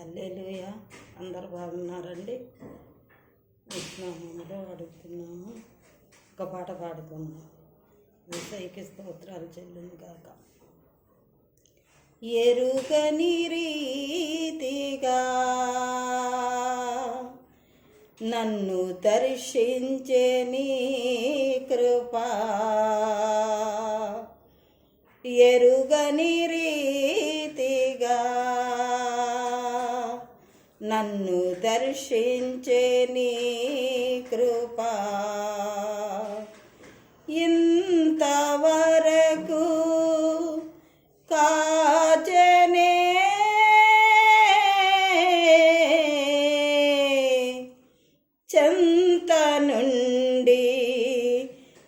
Hallelujah. అందరు బాగున్నారండి? విష్ణామంలో అడుగుతున్నాము. ఒక పాట పాడుకుందాం. విషయకి స్తోత్రాలు చెల్లును కాక ఎరుగని రీతిగా నన్ను దర్శించే నీ కృపా. ఎరు నన్ను దర్శించే నీ కృపా. ఇంతవరకు కాచనే చెంత నుండి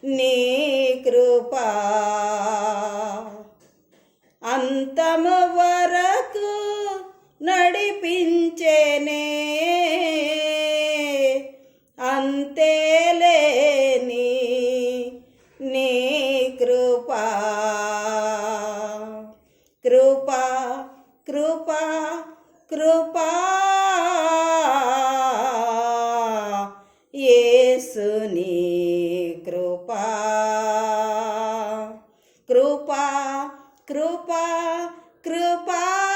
నీ కృపా. కృపా కృపా. యేసుని కృపా. కృపా కృపా కృపా.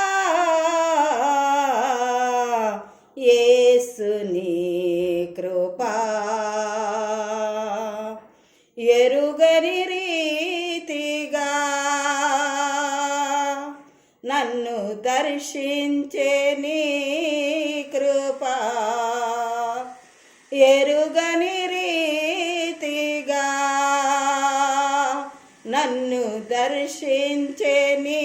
దర్శించే నీ కృపా. ఎరుగని రీతిగా నన్ను దర్శించే నీ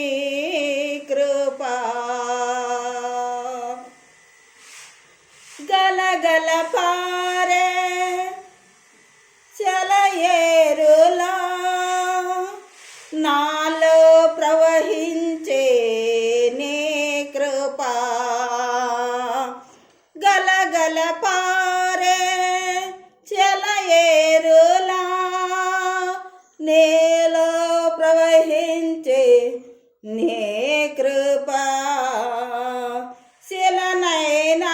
గలగల పారే ఏరులా నేలో ప్రవహించే నే కృపా. శిలనైనా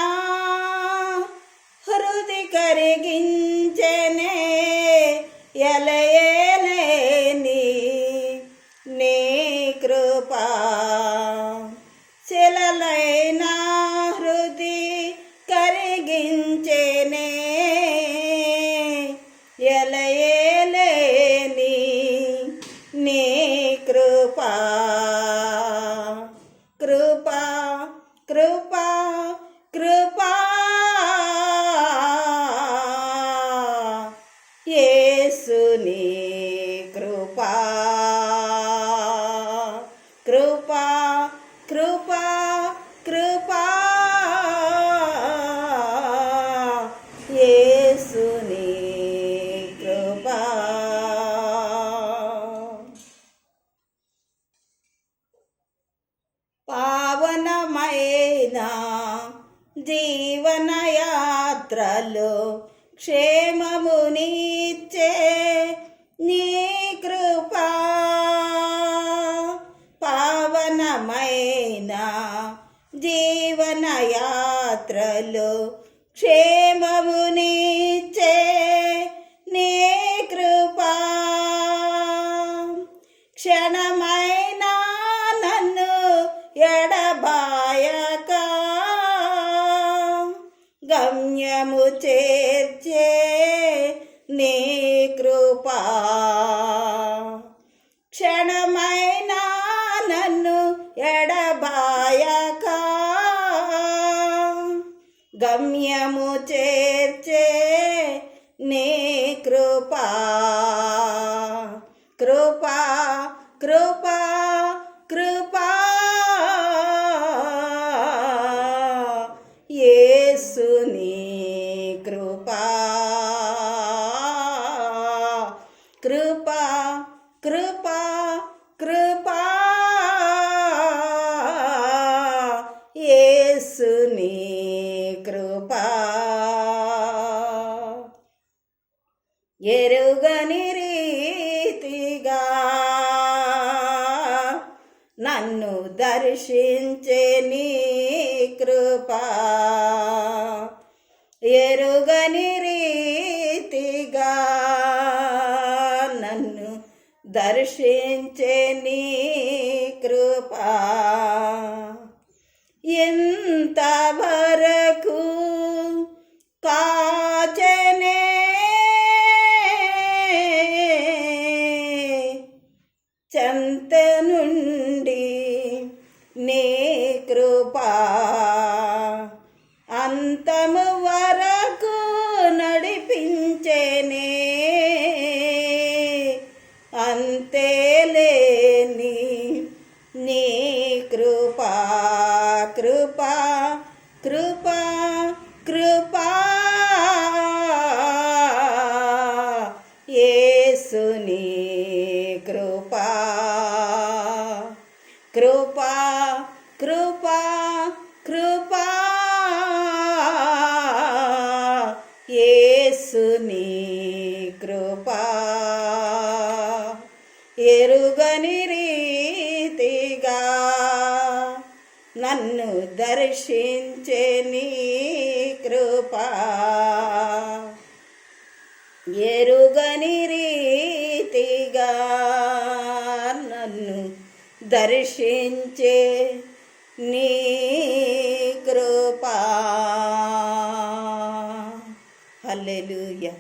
హృది కరిగించనే ఎలయలేని నీ కృపా. శిలలైనా నీ కృపా. కృపా కృపా కృపా. యేసుని కృపా. పావనమైన జీవనయాత్రలో క్షేమముని నా జీవనయాత్రలో క్షేమమునిచ్చే నీ కృపా. క్షణమై గమ్యము చేర్చే నీ కృపా. కృపా కృపా కృపా. యేసుని కృపా. కృపా కృపా కృపా. యేసుని కృపా ఎరుగని రీతిగా నన్ను దర్శించే నీ కృప. ఎరుగని రీతిగా నన్ను దర్శించే నీ కృపా. చెంత నుండి నీ నన్ను దర్శించే నీ కృపా. ఎరుగని రీతిగా నన్ను దర్శించే నీ కృపా. హల్లెలూయా.